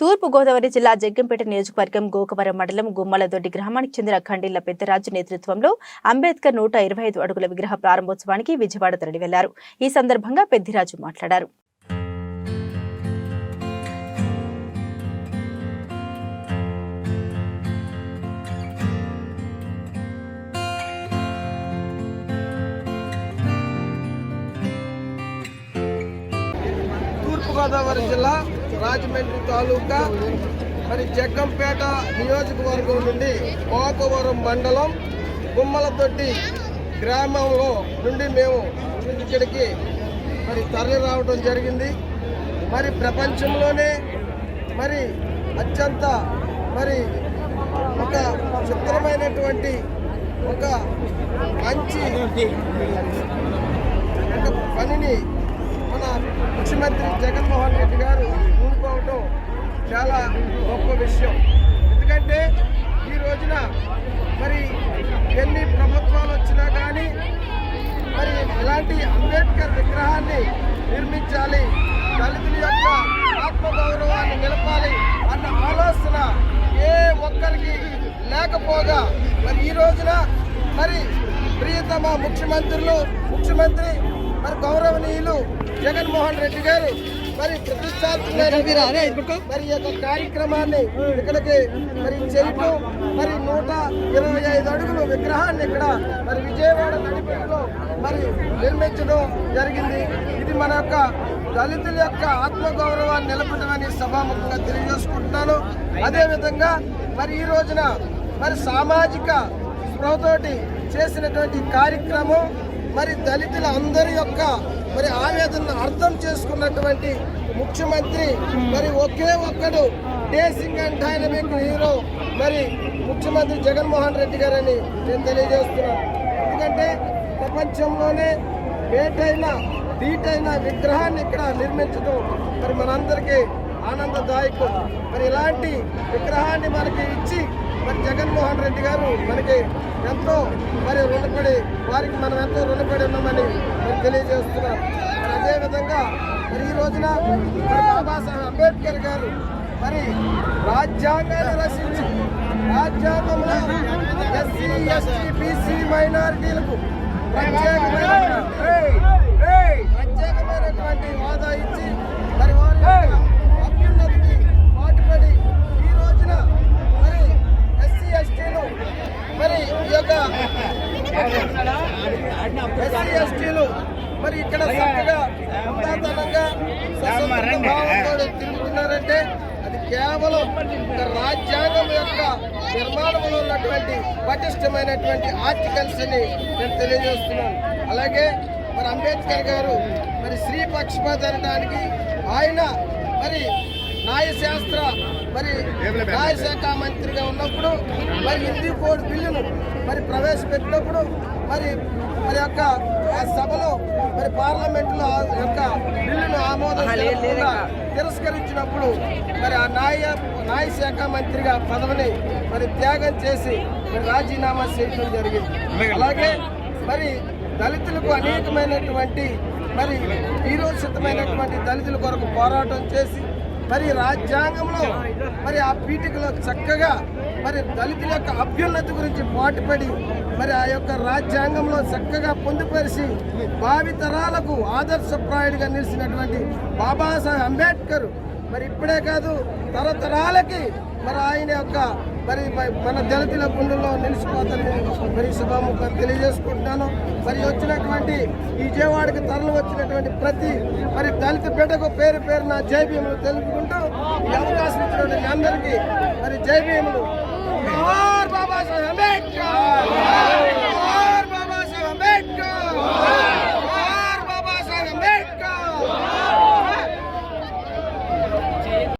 తూర్పుగోదావరి జిల్లా జగ్గంపేట నియోజకవర్గం గోకవరం మండలం గుమ్మలదొడ్డి గ్రామానికి చెందిన ఖండిల్ల పెద్దరాజు నేతృత్వంలో అంబేద్కర్ నూట ఇరవై ఐదు అడుగుల విగ్రహ ప్రారంభోత్సవానికి విజయవాడ తరలి వెళ్ళారు. ఈ సందర్భంగా పెద్దిరాజు మాట్లాడారు. తూర్పుగోదావరి జిల్లా రాజమండ్రి తాలూకా మరి జగ్గంపేట నియోజకవర్గం నుండి పోకవరం మండలం గుమ్మలతొట్టి గ్రామంలో నుండి మేము ఇక్కడికి మరి తరలి రావడం జరిగింది. మరి ప్రపంచంలోనే మరి అత్యంత మరి ఒక చిత్రమైనటువంటి ఒక మంచి ఒక పనిని మన ముఖ్యమంత్రి జగన్మోహన్ రెడ్డి గారు ఊరుకోవటం చాలా గొప్ప విషయం. ఎందుకంటే ఈ రోజున మరి ఎన్ని ప్రభుత్వాలు వచ్చినా కానీ మరి ఇలాంటి అంబేద్కర్ విగ్రహాన్ని నిర్మించాలి దళితుల యొక్క ఆత్మగౌరవాన్ని నిలపాలి అన్న ఆలోచన ఏ ఒక్కరికి లేకపోగా మరి ఈ రోజున మరి ప్రియతమ ముఖ్యమంత్రులు ముఖ్యమంత్రి మరి గౌరవనీయులు జగన్మోహన్ రెడ్డి గారు మరి మరి యొక్క కార్యక్రమాన్ని ఇక్కడికి మరి చేయటం మరి నూట ఇరవై ఐదు అడుగులు విగ్రహాన్ని ఇక్కడ మరి విజయవాడ నడిపిలో మరి నిర్మించడం జరిగింది. ఇది మన యొక్క దళితుల యొక్క ఆత్మగౌరవాన్ని నిలపడమని సభాముఖంగా తెలియజేసుకుంటున్నాను. అదేవిధంగా మరి ఈ రోజున మరి సామాజిక స్పృహతోటి చేసినటువంటి కార్యక్రమం మరి దళితుల అందరి యొక్క మరి ఆవేదనను అర్థం చేసుకున్నటువంటి ముఖ్యమంత్రి మరి ఒకే ఒక్కడు డేసింగ్ అండ్ డైనమిక్ హీరో మరి ముఖ్యమంత్రి జగన్మోహన్ రెడ్డి గారని నేను తెలియజేస్తున్నాను. ఎందుకంటే ప్రపంచంలోనే వేటైన దీటైన విగ్రహాన్ని ఇక్కడ నిర్మించడం మరి మనందరికీ ఆనందదాయకం. మరి ఇలాంటి విగ్రహాన్ని మనకి ఇచ్చి మరి జగన్మోహన్ రెడ్డి గారు మనకి ఎంతో మరి రుణపడి వారికి మనం ఎంతో రుణపడి ఉన్నామని మరి తెలియజేస్తున్నాం అదేవిధంగా మరి ఈ రోజున మరి బాబాసాహెబ్ అంబేద్కర్ గారు మరి రాజ్యాంగాన్ని రచించి రాజ్యాంగంలో ఎస్సీ ఎస్టీ బీసీ మైనారిటీలకు ప్రత్యేకమైనటువంటి ప్రత్యేకమైనటువంటి హోదా ఇచ్చి మరి వారి మరి ఇక్కడ చక్కగా భావంతో తిరుగుతున్నారంటే అది కేవలం రాజ్యాంగం యొక్క నిర్మాణంలో ఉన్నటువంటి పటిష్టమైనటువంటి ఆర్టికల్స్ అని నేను తెలియజేస్తున్నాను. అలాగే మరి అంబేద్కర్ గారు మరి స్త్రీ పక్షపాత అనడానికి ఆయన మరి న్యాయశాస్త్ర మరి న్యాయశాఖ మంత్రిగా ఉన్నప్పుడు మరి హిందీ కోడ్ బిల్లును మరి ప్రవేశపెట్టినప్పుడు మరి మరి యొక్క ఆ సభలో మరి పార్లమెంట్లో ఆ యొక్క బిల్లును ఆమోదం తిరస్కరించినప్పుడు మరి ఆ న్యాయ న్యాయశాఖ మంత్రిగా పదవిని మరి త్యాగం చేసి మరి రాజీనామా చేయడం జరిగింది. అలాగే మరి దళితులకు అనేకమైనటువంటి మరి వీరోచితమైనటువంటి దళితుల కొరకు పోరాటం చేసి మరి రాజ్యాంగంలో మరి ఆ పీఠికలో చక్కగా మరి దళితుల యొక్క అభ్యున్నతి గురించి పాటుపడి మరి ఆ యొక్క రాజ్యాంగంలో చక్కగా పొందుపరిచి భావి తరాలకు ఆదర్శప్రాయుడిగా నిలిచినటువంటి బాబాసాహెబ్ అంబేద్కర్ మరి ఇప్పుడే కాదు తరతరాలకి మరి ఆయన యొక్క మరి మన దళితుల గుండెల్లో నిలిచిపోతాను. మరి శుభాముఖం తెలియజేసుకుంటున్నాను. మరి వచ్చినటువంటి విజయవాడకి తరలి వచ్చినటువంటి ప్రతి మరి దళిత బిడ్డకు పేరు పేరు నా జై భీములు తెలుపుకుంటూ ఈ అవకాశం ఇచ్చినటువంటి అందరికీ మరి జై భీములు. జోహార్ బాబాసాహెబ్ అంబేద్కర్!